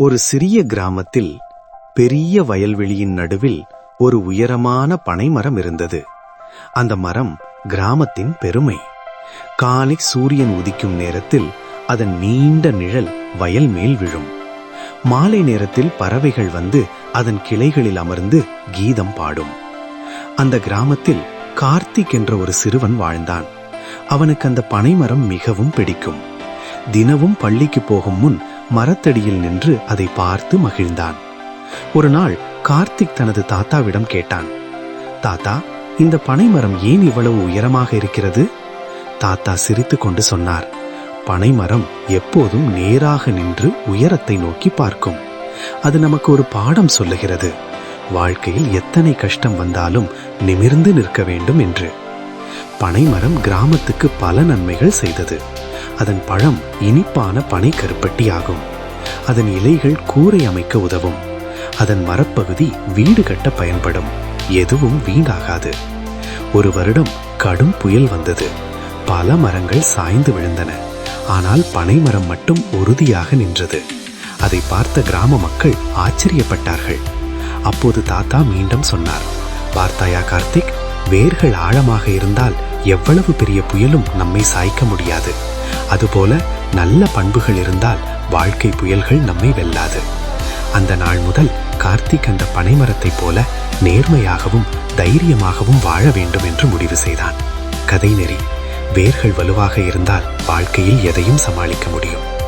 ஒரு சிறிய கிராமத்தில் பெரிய வயல்வெளியின் நடுவில் ஒரு உயரமான பனைமரம் இருந்தது. அந்த மரம் கிராமத்தின் பெருமை. காலை சூரியன் உதிக்கும் நேரத்தில் அதன் நீண்ட நிழல் வயல் மேல் விழும். மாலை நேரத்தில் பறவைகள் வந்து அதன் கிளைகளில் அமர்ந்து கீதம் பாடும். அந்த கிராமத்தில் கார்த்திக் என்ற ஒரு சிறுவன் வாழ்ந்தான். அவனுக்கு அந்த பனைமரம் மிகவும் பிடிக்கும். தினமும் பள்ளிக்கு போகும் முன் மரத்தடியில் நின்று அதை பார்த்து மகிழ்ந்தான். ஒரு நாள் கார்த்திக் தனது தாத்தாவிடம் கேட்டான் தாத்தா இந்த பனைமரம் ஏன் இவ்வளவு உயரமாக இருக்கிறது? தாத்தா சிரித்துக் கொண்டு சொன்னார் பனைமரம் எப்போதும் நேராக நின்று உயரத்தை நோக்கி பார்க்கும். அது நமக்கு ஒரு பாடம் சொல்லுகிறது. வாழ்க்கையில் எத்தனை கஷ்டம் வந்தாலும் நிமிர்ந்து நிற்க வேண்டும் என்று. பனைமரம் கிராமத்துக்கு பல நன்மைகள் செய்தது. அதன் பழம் இனிப்பான பனை கருப்பட்டியாகும். அதன் இலைகள் கூரை அமைக்க உதவும். அதன் மரப்பகுதி வீடு கட்ட பயன்படும். எதுவும் வீணாகாது. ஒரு வருடம் கடும் புயல் வந்தது. பல மரங்கள் சாய்ந்து விழுந்தன. ஆனால் பனைமரம் மட்டும் உறுதியாக நின்றது. அதை பார்த்த கிராம மக்கள் ஆச்சரியப்பட்டார்கள். அப்போது தாத்தா மீண்டும் சொன்னார் பார்த்தாயா கார்த்திக் வேர்கள் ஆழமாக இருந்தால் எவ்வளவு பெரிய புயலும் நம்மை சாய்க்க முடியாது. அதுபோல நல்ல பண்புகள் இருந்தால் வாழ்க்கை புயல்கள் நம்மை வெல்லாது. அந்த நாள் முதல் கார்த்திக் அந்த பனைமரத்தைப் போல நேர்மையாகவும் தைரியமாகவும் வாழ வேண்டும் என்று முடிவு செய்தான். கதை நெறி வேர்கள் வலுவாக இருந்தால் வாழ்க்கையில் எதையும் சமாளிக்க முடியும்.